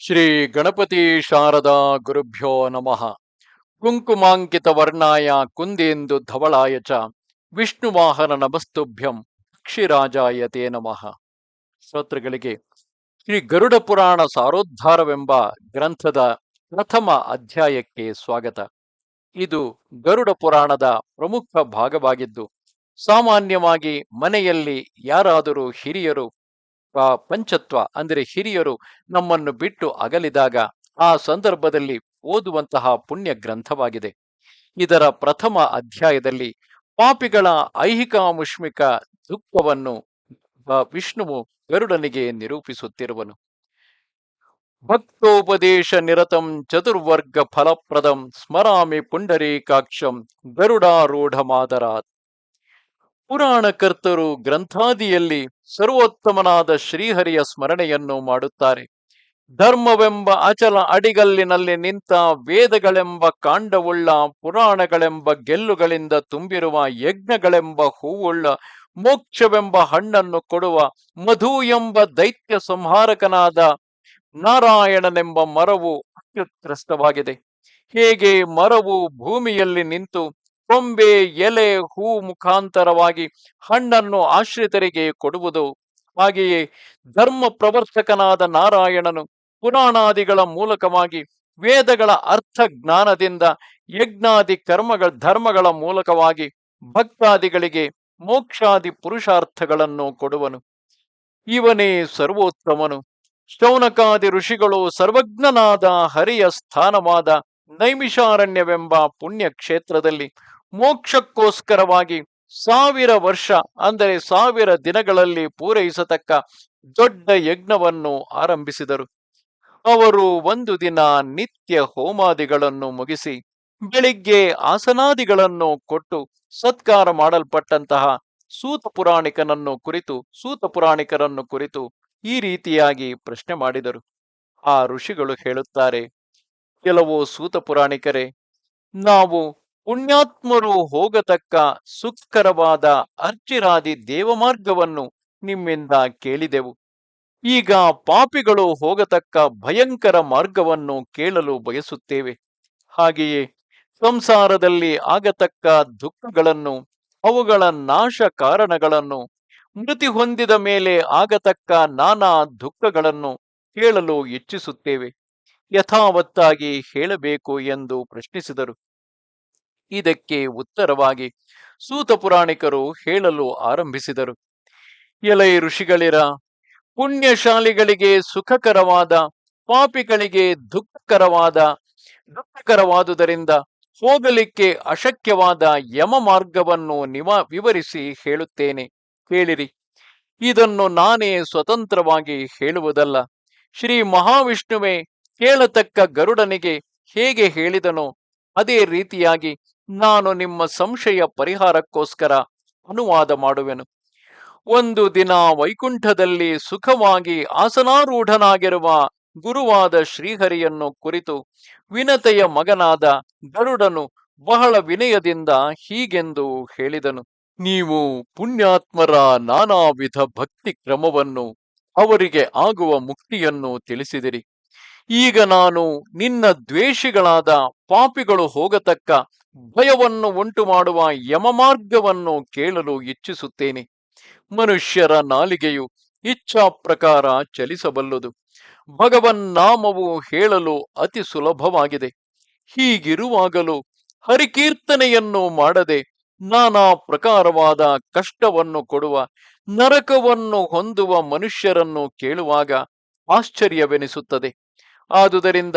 ಶ್ರೀ ಗಣಪತಿ ಶಾರದಾ ಗುರುಭ್ಯೋ ನಮಃ. ಕುಂಕುಮಾಂಕಿತ ವರ್ಣಾಯ ಕುಂದೇಂದು ಧವಳಾಯ ಚ ವಿಷ್ಣುವಾಹನ ನಮಸ್ತುಭ್ಯಂ ಪಕ್ಷಿರಾಜಾಯ ತೇ ನಮಃ. ಶ್ರೋತೃಗಳಿಗೆ, ಶ್ರೀ ಗರುಡ ಪುರಾಣ ಸಾರೋದ್ಧಾರವೆಂಬ ಗ್ರಂಥದ ಪ್ರಥಮ ಅಧ್ಯಾಯಕ್ಕೆ ಸ್ವಾಗತ. ಇದು ಗರುಡ ಪುರಾಣದ ಪ್ರಮುಖ ಭಾಗವಾಗಿದ್ದು, ಸಾಮಾನ್ಯವಾಗಿ ಮನೆಯಲ್ಲಿ ಯಾರಾದರೂ ಹಿರಿಯರು ಪಂಚತ್ವ ಅಂದರೆ ಹಿರಿಯರು ನಮ್ಮನ್ನು ಬಿಟ್ಟು ಅಗಲಿದಾಗ ಆ ಸಂದರ್ಭದಲ್ಲಿ ಓದುವಂತಹ ಪುಣ್ಯ ಗ್ರಂಥವಾಗಿದೆ ಇದರ ಪ್ರಥಮ ಅಧ್ಯಾಯದಲ್ಲಿ ಪಾಪಿಗಳ ಐಹಿಕ ಮುಷ್ಮಿಕ ದುಃಖವನ್ನು ವಿಷ್ಣುವು ಗರುಡನಿಗೆ ನಿರೂಪಿಸುತ್ತಿರುವನು. ಭಕ್ತೋಪದೇಶ ನಿರತಂ ಚತುರ್ವರ್ಗ ಫಲಪ್ರದಂ ಸ್ಮರಾಮಿ ಪುಂಡರೀಕಾಕ್ಷಂ ಗರುಡಾರೂಢ ಮಾದರಾತ್ ಪುರಾಣಕರ್ತರು ಗ್ರಂಥಾದಿಯಲ್ಲಿ ಸರ್ವೋತ್ತಮನಾದ ಶ್ರೀಹರಿಯ ಸ್ಮರಣೆಯನ್ನು ಮಾಡುತ್ತಾರೆ. ಧರ್ಮವೆಂಬ ಅಚಲ ಅಡಿಗಲ್ಲಿನಲ್ಲಿ ನಿಂತ ವೇದಗಳೆಂಬ ಕಾಂಡವುಳ್ಳ ಪುರಾಣಗಳೆಂಬ ಗೆಲ್ಲುಗಳಿಂದ ತುಂಬಿರುವ ಯಜ್ಞಗಳೆಂಬ ಹೂವುಳ್ಳ ಮೋಕ್ಷವೆಂಬ ಹಣ್ಣನ್ನು ಕೊಡುವ ಮಧು ಎಂಬ ದೈತ್ಯ ಸಂಹಾರಕನಾದ ನಾರಾಯಣನೆಂಬ ಮರವು ಅತ್ಯುತ್ಕೃಷ್ಟವಾಗಿದೆ ಹೇಗೆ ಮರವು ಭೂಮಿಯಲ್ಲಿ ನಿಂತು ಕೊಂಬೆ ಎಲೆ ಹೂ ಮುಖಾಂತರವಾಗಿ ಹಣ್ಣನ್ನು ಆಶ್ರಿತರಿಗೆ ಕೊಡುವುದು. ಹಾಗೆಯೇ ಧರ್ಮ ಪ್ರವರ್ತಕನಾದ ನಾರಾಯಣನು ಪುರಾಣಾದಿಗಳ ಮೂಲಕವಾಗಿ ವೇದಗಳ ಅರ್ಥ ಜ್ಞಾನದಿಂದ ಯಜ್ಞಾದಿ ಕರ್ಮಗಳ ಧರ್ಮಗಳ ಮೂಲಕವಾಗಿ ಭಕ್ತಾದಿಗಳಿಗೆ ಮೋಕ್ಷಾದಿ ಪುರುಷಾರ್ಥಗಳನ್ನು ಕೊಡುವನು. ಇವನೇ ಸರ್ವೋತ್ತಮನು. ಶೌನಕಾದಿ ಋಷಿಗಳು ಸರ್ವಜ್ಞನಾದ ಹರಿಯ ಸ್ಥಾನವಾದ ನೈಮಿಷಾರಣ್ಯವೆಂಬ ಪುಣ್ಯ ಕ್ಷೇತ್ರದಲ್ಲಿ ಮೋಕ್ಷಕ್ಕೋಸ್ಕರವಾಗಿ ಸಾವಿರ ವರ್ಷ, ಅಂದರೆ ಸಾವಿರ ದಿನಗಳಲ್ಲಿ ಪೂರೈಸತಕ್ಕ ದೊಡ್ಡ ಯಜ್ಞವನ್ನು ಆರಂಭಿಸಿದರು. ಅವರು ಒಂದು ದಿನ ನಿತ್ಯ ಹೋಮಾದಿಗಳನ್ನು ಮುಗಿಸಿ, ಬೆಳಿಗ್ಗೆ ಆಸನಾದಿಗಳನ್ನು ಕೊಟ್ಟು ಸತ್ಕಾರ ಮಾಡಲ್ಪಟ್ಟಂತಹ ಸೂತ ಪುರಾಣಿಕನನ್ನು ಕುರಿತು, ಸೂತ ಪುರಾಣಿಕರನ್ನು ಕುರಿತು ಈ ರೀತಿಯಾಗಿ ಪ್ರಶ್ನೆ ಮಾಡಿದರು. ಆ ಋಷಿಗಳು ಹೇಳುತ್ತಾರೆ, ಕೆಲವು ಸೂತ ಪುರಾಣಿಕರೇ, ನಾವು ಪುಣ್ಯಾತ್ಮರು ಹೋಗತಕ್ಕ ಸುಖಕರವಾದ ಅರ್ಚಿರಾದಿ ದೇವಮಾರ್ಗವನ್ನು ನಿಮ್ಮಿಂದ ಕೇಳಿದೆವು. ಈಗ ಪಾಪಿಗಳು ಹೋಗತಕ್ಕ ಭಯಂಕರ ಮಾರ್ಗವನ್ನು ಕೇಳಲು ಬಯಸುತ್ತೇವೆ. ಹಾಗೆಯೇ ಸಂಸಾರದಲ್ಲಿ ಆಗತಕ್ಕ ದುಃಖಗಳನ್ನು, ಅವುಗಳ ನಾಶ ಕಾರಣಗಳನ್ನು, ಮೃತಿ ಹೊಂದಿದ ಮೇಲೆ ಆಗತಕ್ಕ ನಾನಾ ದುಃಖಗಳನ್ನು ಕೇಳಲು ಇಚ್ಛಿಸುತ್ತೇವೆ. ಯಥಾವತ್ತಾಗಿ ಹೇಳಬೇಕು ಎಂದು ಪ್ರಶ್ನಿಸಿದರು. ಇದಕ್ಕೆ ಉತ್ತರವಾಗಿ ಸೂತ ಪುರಾಣಿಕರು ಹೇಳಲು ಆರಂಭಿಸಿದರು. ಎಲೈ ಋಷಿಗಳಿರ ಪುಣ್ಯಶಾಲಿಗಳಿಗೆ ಸುಖಕರವಾದ, ಪಾಪಿಗಳಿಗೆ ದುಃಖಕರವಾದ, ದುಃಖಕರವಾದುದರಿಂದ ಹೋಗಲಿಕ್ಕೆ ಅಶಕ್ಯವಾದ ಯಮ ಮಾರ್ಗವನ್ನು ನಿವ, ವಿವರಿಸಿ ಹೇಳುತ್ತೇನೆ. ಕೇಳಿರಿ. ಇದನ್ನು ನಾನೇ ಸ್ವತಂತ್ರವಾಗಿ ಹೇಳುವುದಲ್ಲ. ಶ್ರೀ ಮಹಾವಿಷ್ಣುವೆ ಕೇಳತಕ್ಕ ಗರುಡನಿಗೆ ಹೇಗೆ ಹೇಳಿದನೋ ಅದೇ ರೀತಿಯಾಗಿ ನಾನು ನಿಮ್ಮ ಸಂಶಯ ಪರಿಹಾರಕ್ಕೋಸ್ಕರ ಅನುವಾದ ಮಾಡುವೆನು. ಒಂದು ದಿನ ವೈಕುಂಠದಲ್ಲಿ ಸುಖವಾಗಿ ಆಸನಾರೂಢನಾಗಿರುವ ಗುರುವಾದ ಶ್ರೀಹರಿಯನ್ನು ಕುರಿತು ವಿನತೆಯ ಮಗನಾದ ಗರುಡನು ಬಹಳ ವಿನಯದಿಂದ ಹೀಗೆಂದು ಹೇಳಿದನು. ನೀವು ಪುಣ್ಯಾತ್ಮರ ನಾನಾ ವಿಧ ಭಕ್ತಿ ಕ್ರಮವನ್ನು ಅವರಿಗೆ ಆಗುವ ಮುಕ್ತಿಯನ್ನು ತಿಳಿಸಿದಿರಿ. ಈಗ ನಾನು ನಿನ್ನ ದ್ವೇಷಿಗಳಾದ ಪಾಪಿಗಳು ಹೋಗತಕ್ಕ ಭಯವನ್ನು ಉಂಟು ಮಾಡುವ ಯಮಮಾರ್ಗವನ್ನು ಕೇಳಲು ಇಚ್ಛಿಸುತ್ತೇನೆ. ಮನುಷ್ಯರ ನಾಲಿಗೆಯು ಇಚ್ಛಾ ಪ್ರಕಾರ ಚಲಿಸಬಲ್ಲದು. ಭಗವನ್ ನಾಮವು ಹೇಳಲು ಅತಿ ಸುಲಭವಾಗಿದೆ. ಹೀಗಿರುವಾಗಲೂ ಹರಿಕೀರ್ತನೆಯನ್ನು ಮಾಡದೆ ನಾನಾ ಪ್ರಕಾರವಾದ ಕಷ್ಟವನ್ನು ಕೊಡುವ, ನರಕವನ್ನು ಹೊಂದುವ ಮನುಷ್ಯರನ್ನು ಕೇಳುವಾಗ ಆಶ್ಚರ್ಯವೆನಿಸುತ್ತದೆ. ಆದುದರಿಂದ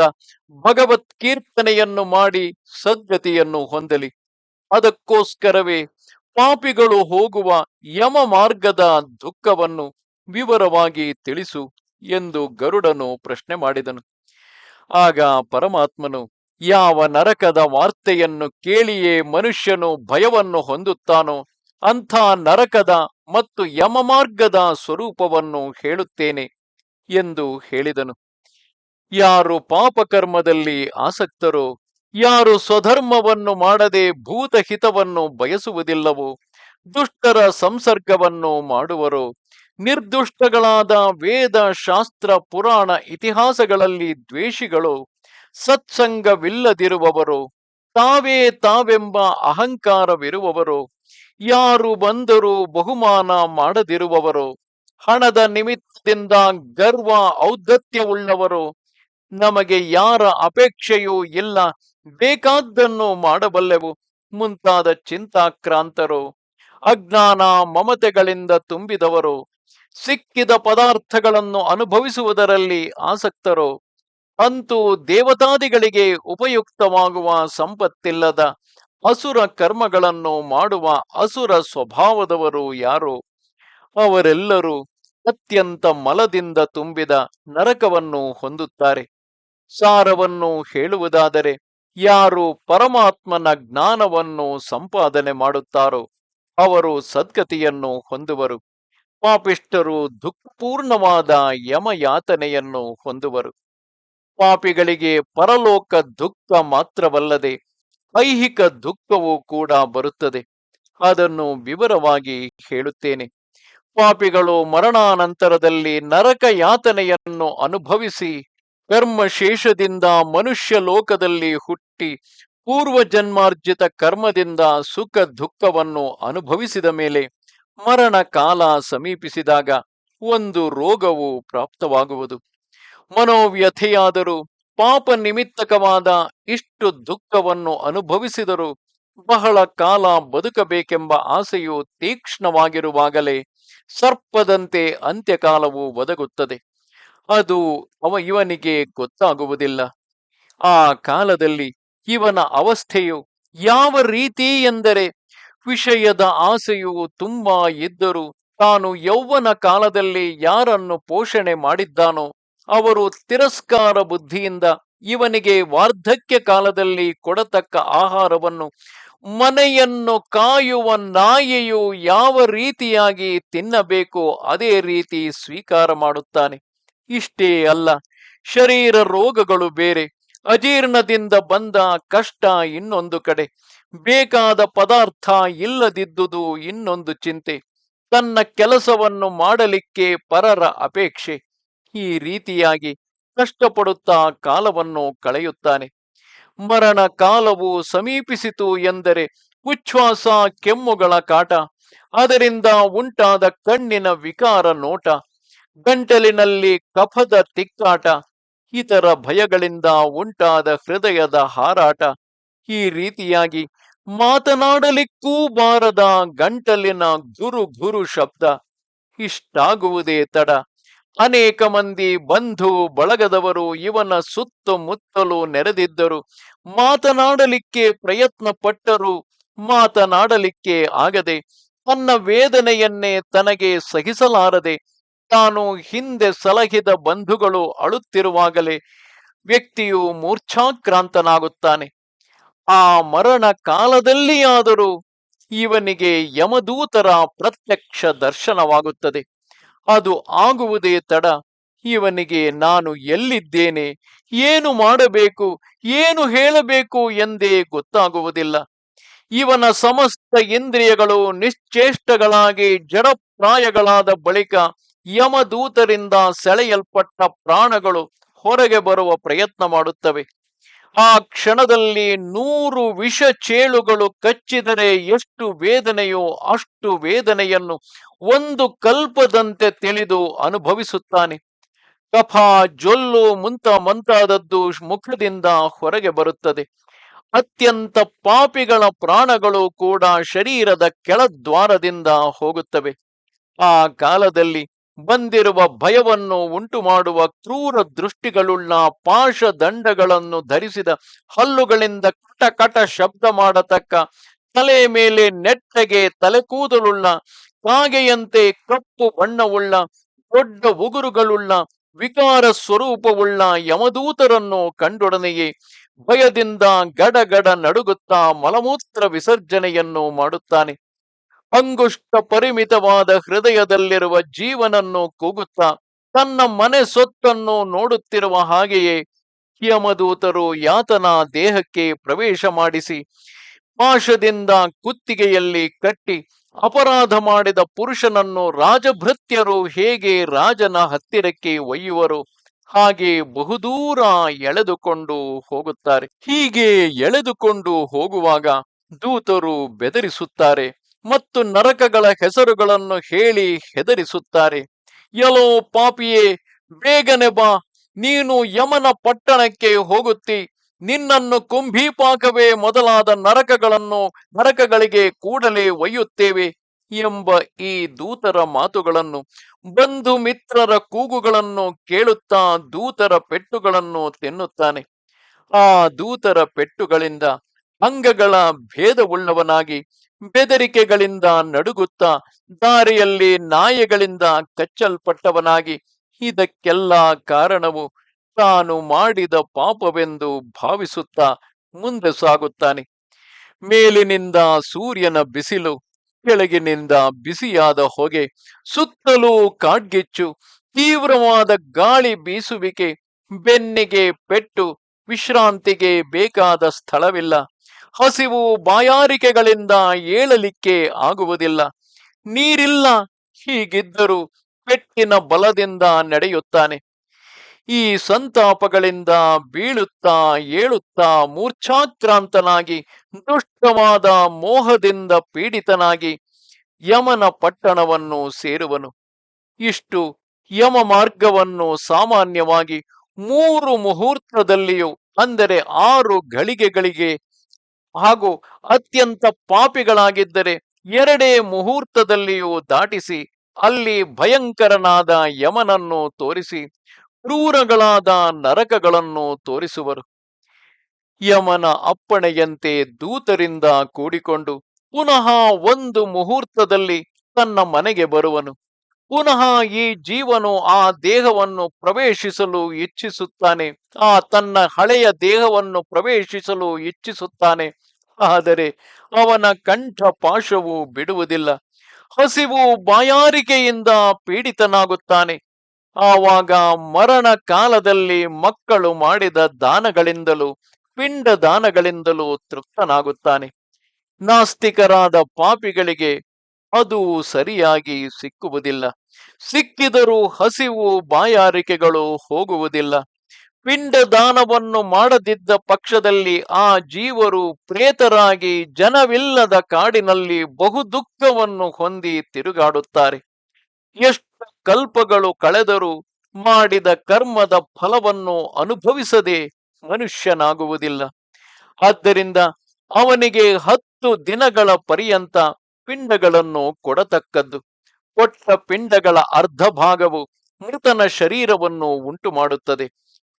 ಭಗವತ್ ಕೀರ್ತನೆಯನ್ನು ಮಾಡಿ ಸದ್ಗತಿಯನ್ನು ಹೊಂದಲಿ. ಅದಕ್ಕೋಸ್ಕರವೇ ಪಾಪಿಗಳು ಹೋಗುವ ಯಮ ಮಾರ್ಗದ ದುಃಖವನ್ನು ವಿವರವಾಗಿ ತಿಳಿಸು ಎಂದು ಗರುಡನು ಪ್ರಶ್ನೆ ಮಾಡಿದನು. ಆಗ ಪರಮಾತ್ಮನು ಯಾವ ನರಕದ ವಾರ್ತೆಯನ್ನು ಕೇಳಿಯೇ ಮನುಷ್ಯನು ಭಯವನ್ನು ಹೊಂದುತ್ತಾನೋ ಅಂಥ ನರಕದ ಮತ್ತು ಯಮ ಮಾರ್ಗದ ಸ್ವರೂಪವನ್ನು ಹೇಳುತ್ತೇನೆ ಎಂದು ಹೇಳಿದನು. ಯಾರು ಪಾಪಕರ್ಮದಲ್ಲಿ ಆಸಕ್ತರು, ಯಾರು ಸ್ವಧರ್ಮವನ್ನು ಮಾಡದೆ ಭೂತಹಿತವನ್ನು ಬಯಸುವುದಿಲ್ಲವೋ, ದುಷ್ಟರ ಸಂಸರ್ಗವನ್ನು ಮಾಡುವರು. ನಿರ್ದುಷ್ಟಗಳಾದ ವೇದ, ಶಾಸ್ತ್ರ, ಪುರಾಣ ಇತಿಹಾಸಗಳಲ್ಲಿ ದ್ವೇಷಿಗಳು, ಸತ್ಸಂಗವಿಲ್ಲದಿರುವವರು, ತಾವೇ ತಾವೆಂಬ ಅಹಂಕಾರವಿರುವವರು, ಯಾರು ಬಂದರೂ ಬಹುಮಾನ ಮಾಡದಿರುವವರು, ಹಣದ ನಿಮಿತ್ತದಿಂದ ಗರ್ವ ಔದ್ದತ್ಯವುಳ್ಳವರು ನಮಗೆ ಯಾರ ಅಪೇಕ್ಷೆಯೂ ಇಲ್ಲ. ಬೇಕಾದ್ದನ್ನು ಮಾಡಬಲ್ಲೆವು. ಮುಂತಾದ ಚಿಂತಾಕ್ರಾಂತರು, ಅಜ್ಞಾನ ಮಮತೆಗಳಿಂದ ತುಂಬಿದವರು, ಸಿಕ್ಕಿದ ಪದಾರ್ಥಗಳನ್ನು ಅನುಭವಿಸುವುದರಲ್ಲಿ ಆಸಕ್ತರು. ಅಂತೂ ದೇವತಾದಿಗಳಿಗೆ ಉಪಯುಕ್ತವಾಗುವ ಸಂಪತ್ತಿಲ್ಲದ ಅಸುರ ಕರ್ಮಗಳನ್ನು ಮಾಡುವ ಅಸುರ ಸ್ವಭಾವದವರು ಯಾರು? ಅವರೆಲ್ಲರೂ ಅತ್ಯಂತ ಮಲದಿಂದ ತುಂಬಿದ ನರಕವನ್ನು ಹೊಂದುತ್ತಾರೆ. ಸಾರವನ್ನು ಹೇಳುವುದಾದರೆ ಯಾರು ಪರಮಾತ್ಮನ ಜ್ಞಾನವನ್ನು ಸಂಪಾದನೆ ಮಾಡುತ್ತಾರೋ ಅವರು ಸದ್ಗತಿಯನ್ನು ಹೊಂದುವರು. ಪಾಪಿಷ್ಠರು ದುಃಖಪೂರ್ಣವಾದ ಯಮಯಾತನೆಯನ್ನು ಹೊಂದುವರು. ಪಾಪಿಗಳಿಗೆ ಪರಲೋಕ ದುಃಖ ಮಾತ್ರವಲ್ಲದೆ ಐಹಿಕ ದುಃಖವೂ ಕೂಡ ಬರುತ್ತದೆ. ಅದನ್ನು ವಿವರವಾಗಿ ಹೇಳುತ್ತೇನೆ. ಪಾಪಿಗಳು ಮರಣಾನಂತರದಲ್ಲಿ ನರಕ ಯಾತನೆಯನ್ನು ಅನುಭವಿಸಿ ಕರ್ಮಶೇಷದಿಂದ ಮನುಷ್ಯ ಲೋಕದಲ್ಲಿ ಹುಟ್ಟಿ ಪೂರ್ವ ಜನ್ಮಾರ್ಜಿತ ಕರ್ಮದಿಂದ ಸುಖ ದುಃಖವನ್ನು ಅನುಭವಿಸಿದ ಮೇಲೆ ಮರಣ ಕಾಲ ಸಮೀಪಿಸಿದಾಗ ಒಂದು ರೋಗವು ಪ್ರಾಪ್ತವಾಗುವುದು. ಮನೋವ್ಯಥೆಯಾದರೂ ಪಾಪ ನಿಮಿತ್ತಕವಾದ ಇಷ್ಟು ದುಃಖವನ್ನು ಅನುಭವಿಸಿದರೂ ಬಹಳ ಕಾಲ ಬದುಕಬೇಕೆಂಬ ಆಸೆಯು ತೀಕ್ಷ್ಣವಾಗಿರುವಾಗಲೇ ಸರ್ಪದಂತೆ ಅಂತ್ಯಕಾಲವು ಒದಗುತ್ತದೆ. ಅದು ಅವ ಇವನಿಗೆ ಗೊತ್ತಾಗುವುದಿಲ್ಲ. ಆ ಕಾಲದಲ್ಲಿ ಇವನ ಅವಸ್ಥೆಯು ಯಾವ ರೀತಿ ಎಂದರೆ ವಿಷಯದ ಆಸೆಯು ತುಂಬಾ ಇದ್ದರೂ ತಾನು ಯೌವನ ಕಾಲದಲ್ಲಿ ಯಾರನ್ನು ಪೋಷಣೆ ಮಾಡಿದ್ದಾನೋ ಅವರು ತಿರಸ್ಕಾರ ಬುದ್ಧಿಯಿಂದ ಇವನಿಗೆ ವಾರ್ಧಕ್ಯ ಕಾಲದಲ್ಲಿ ಕೊಡತಕ್ಕ ಆಹಾರವನ್ನು, ಮನೆಯನ್ನು ಕಾಯುವ ನಾಯಿಯು ಯಾವ ರೀತಿಯಾಗಿ ತಿನ್ನಬೇಕು ಅದೇ ರೀತಿ ಸ್ವೀಕಾರ ಮಾಡುತ್ತಾನೆ. ಇಷ್ಟೇ ಅಲ್ಲ, ಶರೀರ ರೋಗಗಳು ಬೇರೆ, ಅಜೀರ್ಣದಿಂದ ಬಂದ ಕಷ್ಟ ಇನ್ನೊಂದು ಕಡೆ, ಬೇಕಾದ ಪದಾರ್ಥ ಇಲ್ಲದಿದ್ದುದು ಇನ್ನೊಂದು ಚಿಂತೆ, ತನ್ನ ಕೆಲಸವನ್ನು ಮಾಡಲಿಕ್ಕೆ ಪರರ ಅಪೇಕ್ಷೆ. ಈ ರೀತಿಯಾಗಿ ಕಷ್ಟಪಡುತ್ತಾ ಕಾಲವನ್ನು ಕಳೆಯುತ್ತಾನೆ. ಮರಣ ಕಾಲವು ಸಮೀಪಿಸಿತು ಎಂದರೆ ಉಚ್ಛ್ವಾಸ ಕೆಮ್ಮುಗಳ ಕಾಟ, ಅದರಿಂದ ಉಂಟಾದ ಕಣ್ಣಿನ ವಿಕಾರ ನೋಟ ಗಂಟಲಿನಲ್ಲಿ ಕಫದ ತಿಕ್ಕಾಟ, ಇತರ ಭಯಗಳಿಂದ ಉಂಟಾದ ಹೃದಯದ ಹಾರಾಟ. ಈ ರೀತಿಯಾಗಿ ಮಾತನಾಡಲಿಕ್ಕೂ ಬಾರದ ಗಂಟಲಿನ ಗುರು ಗುರು ಶಬ್ದ. ಇಷ್ಟಾಗುವುದೇ ತಡ. ಅನೇಕ ಮಂದಿ ಬಂಧು ಬಳಗದವರು ಇವನ ಸುತ್ತಮುತ್ತಲು ನೆರೆದಿದ್ದರು. ಮಾತನಾಡಲಿಕ್ಕೆ ಪ್ರಯತ್ನ ಪಟ್ಟರು ಮಾತನಾಡಲಿಕ್ಕೆ ಆಗದೆ ತನ್ನ ವೇದನೆಯನ್ನೇ ತನಗೆ ಸಹಿಸಲಾರದೆ ತಾನು ಹಿಂದೆ ಸಲಹಿದ ಬಂಧುಗಳು ಅಳುತ್ತಿರುವಾಗಲೇ ವ್ಯಕ್ತಿಯು ಮೂರ್ಛಾಕ್ರಾಂತನಾಗುತ್ತಾನೆ. ಆ ಮರಣ ಕಾಲದಲ್ಲಿಯಾದರೂ ಇವನಿಗೆ ಯಮದೂತರ ಪ್ರತ್ಯಕ್ಷ ದರ್ಶನವಾಗುತ್ತದೆ. ಅದು ಆಗುವುದೇ ತಡ. ಇವನಿಗೆ ನಾನು ಎಲ್ಲಿದ್ದೇನೆ? ಏನು ಮಾಡಬೇಕು? ಏನು ಹೇಳಬೇಕು ಎಂದೇ ಗೊತ್ತಾಗುವುದಿಲ್ಲ. ಇವನ ಸಮಸ್ತ ಇಂದ್ರಿಯಗಳು ನಿಶ್ಚೇಷ್ಟಗಳಾಗಿ ಜಡಪ್ರಾಯಗಳಾದ ಬಳಿಕ ಯಮದೂತರಿಂದ ಸೆಳೆಯಲ್ಪಟ್ಟ ಪ್ರಾಣಗಳು ಹೊರಗೆ ಬರುವ ಪ್ರಯತ್ನ ಮಾಡುತ್ತವೆ. ಆ ಕ್ಷಣದಲ್ಲಿ ನೂರು ವಿಷ ಚೇಳುಗಳು ಕಚ್ಚಿದರೆ ಎಷ್ಟು ವೇದನೆಯೋ ಅಷ್ಟು ವೇದನೆಯನ್ನು ಒಂದು ಕಲ್ಪದಂತೆ ತಿಳಿದು ಅನುಭವಿಸುತ್ತಾನೆ. ಕಫ, ಜೊಲ್ಲು ಮುಂತ ಮುಂತಾದದ್ದು ಮುಖದಿಂದ ಹೊರಗೆ ಬರುತ್ತದೆ. ಅತ್ಯಂತ ಪಾಪಿಗಳ ಪ್ರಾಣಗಳು ಕೂಡ ಶರೀರದ ಕೆಳದ್ವಾರದಿಂದ ಹೋಗುತ್ತವೆ. ಆ ಕಾಲದಲ್ಲಿ ಬಂದಿರುವ ಭಯವನ್ನು ಉಂಟು ಮಾಡುವ ಕ್ರೂರ ದೃಷ್ಟಿಗಳುಳ್ಳ ಪಾಶದಂಡಗಳನ್ನು ಧರಿಸಿದ ಹಲ್ಲುಗಳಿಂದ ಕಟ ಕಟ ಶಬ್ದ ಮಾಡತಕ್ಕ ತಲೆ ಮೇಲೆ ನೆಟ್ಟಗೆ ತಲೆಕೂದಲುಳ್ಳ ಕಾಗೆಯಂತೆ ಕಪ್ಪು ಬಣ್ಣವುಳ್ಳ ದೊಡ್ಡ ಉಗುರುಗಳುಳ್ಳ ವಿಕಾರ ಸ್ವರೂಪವುಳ್ಳ ಯಮದೂತರನ್ನು ಕಂಡೊಡನೆಯೇ ಭಯದಿಂದ ಗಡಗಡ ನಡುಗುತ್ತಾ ಮಲಮೂತ್ರ ವಿಸರ್ಜನೆಯನ್ನು ಮಾಡುತ್ತಾನೆ. ಅಂಗುಷ್ಟ ಪರಿಮಿತವಾದ ಹೃದಯದಲ್ಲಿರುವ ಜೀವನನ್ನು ಕೂಗುತ್ತಾ ತನ್ನ ಮನೆ ಸೊತ್ತನ್ನು ನೋಡುತ್ತಿರುವ ಹಾಗೆಯೇ ಯಮದೂತರು ಯಾತನ ದೇಹಕ್ಕೆ ಪ್ರವೇಶ ಮಾಡಿಸಿ ಪಾಶದಿಂದ ಕುತ್ತಿಗೆಯಲ್ಲಿ ಕಟ್ಟಿ ಅಪರಾಧ ಮಾಡಿದ ಪುರುಷನನ್ನು ರಾಜಭೃತ್ಯರು ಹೇಗೆ ರಾಜನ ಹತ್ತಿರಕ್ಕೆ ಒಯ್ಯುವರು ಹಾಗೆ ಬಹುದೂರ ಎಳೆದುಕೊಂಡು ಹೋಗುತ್ತಾರೆ ಹೀಗೆ ಎಳೆದುಕೊಂಡು ಹೋಗುವಾಗ ದೂತರು ಬೆದರಿಸುತ್ತಾರೆ. ಮತ್ತು ನರಕಗಳ ಹೆಸರುಗಳನ್ನು ಹೇಳಿ ಹೆದರಿಸುತ್ತಾರೆ. ಎಲೋ ಪಾಪಿಯೇ, ಬೇಗನೆ ಬಾ. ನೀನು ಯಮನ ಪಟ್ಟಣಕ್ಕೆ ಹೋಗುತ್ತಿ. ನಿನ್ನನ್ನು ಕುಂಭೀಪಾಕವೇ ಮೊದಲಾದ ನರಕಗಳನ್ನು ನರಕಗಳಿಗೆ ಕೂಡಲೇ ಒಯ್ಯುತ್ತೇವೆ ಎಂಬ ಈ ದೂತರ ಮಾತುಗಳನ್ನು ಬಂಧು ಮಿತ್ರರ ಕೂಗುಗಳನ್ನು ಕೇಳುತ್ತಾ ದೂತರ ಪೆಟ್ಟುಗಳನ್ನು ತಿನ್ನುತ್ತಾನೆ. ಆ ದೂತರ ಪೆಟ್ಟುಗಳಿಂದ ಅಂಗಗಳ ಭೇದವುಳ್ಳವನಾಗಿ ಬೆದರಿಕೆಗಳಿಂದ ನಡುಗುತ್ತಾ ದಾರಿಯಲ್ಲಿ ನಾಯಿಗಳಿಂದ ಕಚ್ಚಲ್ಪಟ್ಟವನಾಗಿ ಇದಕ್ಕೆಲ್ಲ ಕಾರಣವು ತಾನು ಮಾಡಿದ ಪಾಪವೆಂದು ಭಾವಿಸುತ್ತಾ ಮುಂದೆ ಸಾಗುತ್ತಾನೆ. ಮೇಲಿನಿಂದ ಸೂರ್ಯನ ಬಿಸಿಲು, ಕೆಳಗಿನಿಂದ ಬಿಸಿಯಾದ ಹೊಗೆ, ಸುತ್ತಲೂ ಕಾಡ್ಗಿಚ್ಚು, ತೀವ್ರವಾದ ಗಾಳಿ ಬೀಸುವಿಕೆ, ಬೆನ್ನಿಗೆ ಪೆಟ್ಟು, ವಿಶ್ರಾಂತಿಗೆ ಬೇಕಾದ ಸ್ಥಳವಿಲ್ಲ. ಹಸಿವು ಬಾಯಾರಿಕೆಗಳಿಂದ ಏಳಲಿಕ್ಕೆ ಆಗುವುದಿಲ್ಲ. ನೀರಿಲ್ಲ, ಹೀಗಿದ್ದರೂ ಪೆಟ್ಟಿನ ಬಲದಿಂದ ನಡೆಯುತ್ತಾನೆ. ಈ ಸಂತಾಪಗಳಿಂದ ಬೀಳುತ್ತಾ ಏಳುತ್ತಾ ಮೂರ್ಛಾಕ್ರಾಂತನಾಗಿ, ದುಷ್ಟವಾದ ಮೋಹದಿಂದ ಪೀಡಿತನಾಗಿ ಯಮನ ಪಟ್ಟಣವನ್ನು ಸೇರುವನು. ಇಷ್ಟು ಯಮ ಮಾರ್ಗವನ್ನು ಸಾಮಾನ್ಯವಾಗಿ ಮೂರು ಮುಹೂರ್ತದಲ್ಲಿಯೂ, ಅಂದರೆ ಆರು ಗಳಿಗೆಗಳಿಗೆ ಹಾಗೂ ಅತ್ಯಂತ ಪಾಪಿಗಳಾಗಿದ್ದರೆ ಎರಡೇ ಮುಹೂರ್ತದಲ್ಲಿಯೂ ದಾಟಿಸಿ ಅಲ್ಲಿ ಭಯಂಕರನಾದ ಯಮನನ್ನು ತೋರಿಸಿ ಕ್ರೂರಗಳಾದ ನರಕಗಳನ್ನು ತೋರಿಸುವರು. ಯಮನ ಅಪ್ಪಣೆಯಂತೆ ದೂತರಿಂದ ಕೂಡಿಕೊಂಡು ಪುನಃ ಒಂದು ಮುಹೂರ್ತದಲ್ಲಿ ತನ್ನ ಮನೆಗೆ ಬರುವನು. ಪುನಃ ಈ ಜೀವನು ಆ ದೇಹವನ್ನು ಪ್ರವೇಶಿಸಲು ಇಚ್ಛಿಸುತ್ತಾನೆ. ಆ ತನ್ನ ಹಳೆಯ ದೇಹವನ್ನು ಪ್ರವೇಶಿಸಲು ಇಚ್ಛಿಸುತ್ತಾನೆ. ಆದರೆ ಅವನ ಕಂಠ ಪಾಶವು ಬಿಡುವುದಿಲ್ಲ. ಹಸಿವು ಬಾಯಾರಿಕೆಯಿಂದ ಪೀಡಿತನಾಗುತ್ತಾನೆ. ಆವಾಗ ಮರಣ ಕಾಲದಲ್ಲಿ ಮಕ್ಕಳು ಮಾಡಿದ ದಾನಗಳಿಂದಲೂ, ಪಿಂಡ ದಾನಗಳಿಂದಲೂ ತೃಪ್ತನಾಗುತ್ತಾನೆ. ನಾಸ್ತಿಕರಾದ ಪಾಪಿಗಳಿಗೆ ಅದು ಸರಿಯಾಗಿ ಸಿಕ್ಕುವುದಿಲ್ಲ. ಸಿಕ್ಕಿದರೂ ಹಸಿವು ಬಾಯಾರಿಕೆಗಳು ಹೋಗುವುದಿಲ್ಲ. ಪಿಂಡ ದಾನವನ್ನು ಮಾಡದಿದ್ದ ಪಕ್ಷದಲ್ಲಿ ಆ ಜೀವರು ಪ್ರೇತರಾಗಿ ಜನವಿಲ್ಲದ ಕಾಡಿನಲ್ಲಿ ಬಹು ದುಃಖವನ್ನು ಹೊಂದಿ ತಿರುಗಾಡುತ್ತಾರೆ. ಎಷ್ಟು ಕಲ್ಪಗಳು ಕಳೆದರೂ ಮಾಡಿದ ಕರ್ಮದ ಫಲವನ್ನು ಅನುಭವಿಸದೆ ಮನುಷ್ಯನಾಗುವುದಿಲ್ಲ. ಆದ್ದರಿಂದ ಅವನಿಗೆ ಹತ್ತು ದಿನಗಳ ಪರ್ಯಂತ ಪಿಂಡಗಳನ್ನು ಕೊಡತಕ್ಕದ್ದು. ಕೊಟ್ಟ ಪಿಂಡಗಳ ಅರ್ಧ ಭಾಗವು ಮೃತನ ಶರೀರವನ್ನು ಉಂಟು ಮಾಡುತ್ತದೆ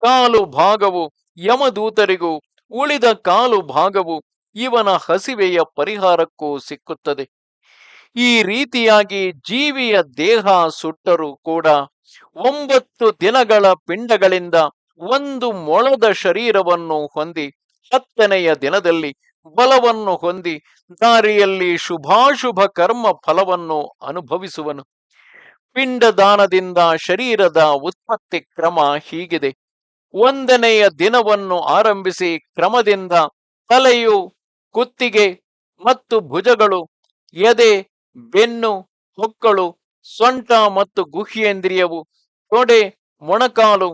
ಕಾಲು ಭಾಗವು ಯಮದೂತರಿಗೂ ಉಳಿದ ಕಾಲು ಭಾಗವು ಇವನ ಹಸಿವೆಯ ಪರಿಹಾರಕ್ಕೂ ಸಿಕ್ಕುತ್ತದೆ. ಈ ರೀತಿಯಾಗಿ ಜೀವಿಯ ದೇಹ ಸುಟ್ಟರೂ ಕೂಡ ಒಂಬತ್ತು ದಿನಗಳ ಪಿಂಡಗಳಿಂದ ಒಂದು ಮೊಳದ ಶರೀರವನ್ನು ಹೊಂದಿ ಹತ್ತನೆಯ ದಿನದಲ್ಲಿ ಬಲವನ್ನು ಹೊಂದಿ ದಾರಿಯಲ್ಲಿ ಶುಭಾಶುಭ ಕರ್ಮ ಫಲವನ್ನು ಅನುಭವಿಸುವನು. ಪಿಂಡದಾನದಿಂದ ಶರೀರದ ಉತ್ಪತ್ತಿ ಕ್ರಮ ಹೀಗಿದೆ. ಒಂದನೆಯ ದಿನವನ್ನು ಆರಂಭಿಸಿ ಕ್ರಮದಿಂದ ತಲೆಯು ಕುತ್ತಿಗೆ ಮತ್ತು ಭುಜಗಳು, ಎದೆ, ಬೆನ್ನು, ಹೊಕ್ಕಳು, ಸೊಂಟ ಮತ್ತು ಗುಹ್ಯೇಂದ್ರಿಯವು, ತೊಡೆ, ಮೊಣಕಾಲು,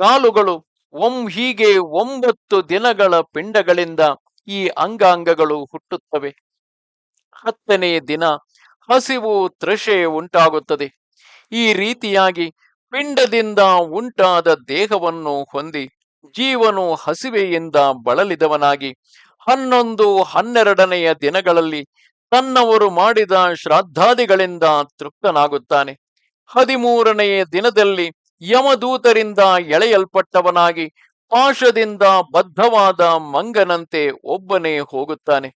ಕಾಲುಗಳು ಒಂ ಹೀಗೆ ಒಂಬತ್ತು ದಿನಗಳ ಪಿಂಡಗಳಿಂದ ಈ ಅಂಗಾಂಗಗಳು ಹುಟ್ಟುತ್ತವೆ. ಹತ್ತನೇ ದಿನ ಹಸಿವು ತೃಷೆ ಉಂಟಾಗುತ್ತದೆ. ಈ ರೀತಿಯಾಗಿ ಪಿಂಡದಿಂದ ಉಂಟಾದ ದೇಹವನ್ನು ಹೊಂದಿ ಜೀವನು ಹಸಿವೆಯಿಂದ ಬಳಲಿದವನಾಗಿ ಹನ್ನೊಂದು ಹನ್ನೆರಡನೆಯ ದಿನಗಳಲ್ಲಿ ತನ್ನವರು ಮಾಡಿದ ಶ್ರಾದ್ದಾದಿಗಳಿಂದ ತೃಪ್ತನಾಗುತ್ತಾನೆ. ಹದಿಮೂರನೆಯ ದಿನದಲ್ಲಿ ಯಮದೂತರಿಂದ ಎಳೆಯಲ್ಪಟ್ಟವನಾಗಿ ಪಾಶದಿಂದ ಬದ್ಧವಾದ ಮಂಗನಂತೆ ಒಬ್ಬನೇ ಹೋಗುತ್ತಾನೆ.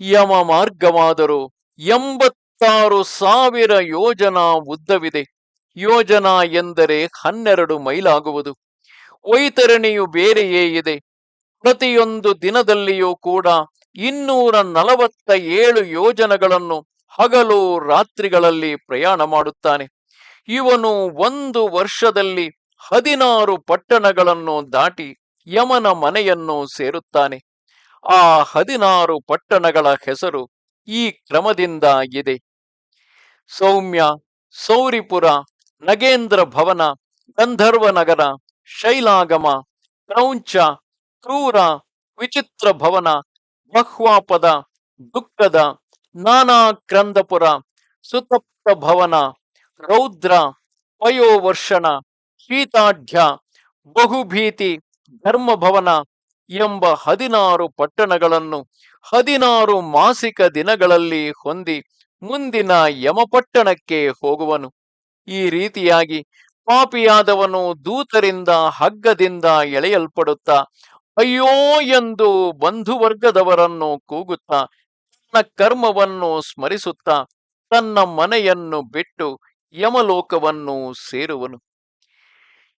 ಯಮ ಮಾರ್ಗವಾದರೂ ಎಂಬತ್ತಾರು ಸಾವಿರ ಯೋಜನಾ ಉದ್ದವಿದೆ. ಯೋಜನಾ ಎಂದರೆ ಹನ್ನೆರಡು ಮೈಲಾಗುವುದು. ವೈತರಣಿಯು ಬೇರೆಯೇ ಇದೆ. ಪ್ರತಿಯೊಂದು ದಿನದಲ್ಲಿಯೂ ಕೂಡ ಇನ್ನೂರ ನಲವತ್ತ ಏಳು ಯೋಜನಗಳನ್ನು ಹಗಲು ರಾತ್ರಿಗಳಲ್ಲಿ ಪ್ರಯಾಣ ಮಾಡುತ್ತಾನೆ. ಇವನು ಒಂದು ವರ್ಷದಲ್ಲಿ ಹದಿನಾರು ಪಟ್ಟಣಗಳನ್ನು ದಾಟಿ ಯಮನ ಮನೆಯನ್ನು ಸೇರುತ್ತಾನೆ. ಆ ಹದಿನಾರು ಪಟ್ಟಣಗಳ ಹೆಸರು ಈ ಕ್ರಮದಿಂದ ಇದೆ. ಸೌಮ್ಯ, ಸೌರಿಪುರ, ನಗೇಂದ್ರ ಭವನ ಗಂಧರ್ವನಗರ ಶೈಲಾಗಮ, ಕ್ರೌಂಚ, ಕ್ರೂರ, ವಿಚಿತ್ರ ಭವನ ಬಹ್ವಾಪದ ದುಃಖದ ನಾನಾ ಕ್ರಂದಪುರ ಸುತಪ್ತ ಭವನ, ರೌದ್ರ, ಪಯೋವರ್ಷಣ ಶೀತಾಢ್ಯ ಬಹುಭೀತಿ, ಧರ್ಮಭವನ ಎಂಬ ಹದಿನಾರು ಪಟ್ಟಣಗಳನ್ನು ಹದಿನಾರು ಮಾಸಿಕ ದಿನಗಳಲ್ಲಿ ಹೊಂದಿ ಮುಂದಿನ ಯಮಪಟ್ಟಣಕ್ಕೆ ಹೋಗುವನು. ಈ ರೀತಿಯಾಗಿ ಪಾಪಿಯಾದವನು ದೂತರಿಂದ ಹಗ್ಗದಿಂದ ಎಳೆಯಲ್ಪಡುತ್ತಾ, ಅಯ್ಯೋ ಎಂದು ಬಂಧುವರ್ಗದವರನ್ನು ಕೂಗುತ್ತಾ, ತನ್ನ ಕರ್ಮವನ್ನು ಸ್ಮರಿಸುತ್ತಾ, ತನ್ನ ಮನೆಯನ್ನು ಬಿಟ್ಟು ಯಮಲೋಕವನ್ನು ಸೇರುವನು.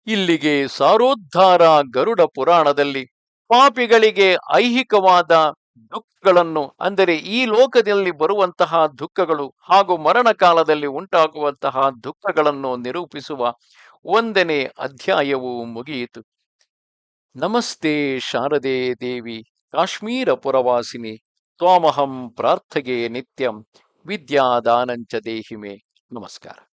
ಇಲ್ಲಿಗೆ ಸಾರೋದ್ಧಾರ ಗರುಡ ಪುರಾಣದಲ್ಲಿ ಪಾಪಿಗಳಿಗೆ ಐಹಿಕವಾದ ದುಃಖಗಳನ್ನು, ಅಂದರೆ ಈ ಲೋಕದಲ್ಲಿ ಬರುವಂತಹ ದುಃಖಗಳು ಹಾಗೂ ಮರಣ ಕಾಲದಲ್ಲಿ ಉಂಟಾಗುವಂತಹ ದುಃಖಗಳನ್ನು ನಿರೂಪಿಸುವ ಒಂದನೇ ಅಧ್ಯಾಯವು ಮುಗಿಯಿತು. ನಮಸ್ತೆ ಶಾರದೆ ದೇವಿ, ಕಾಶ್ಮೀರ ಪುರವಾಸಿನಿ, ತ್ವಾಮಹಂ ಪ್ರಾರ್ಥಗೆ ನಿತ್ಯಂ, ವಿದ್ಯಾದಾನಂಚ ದೇಹಿಮೆ. ನಮಸ್ಕಾರ.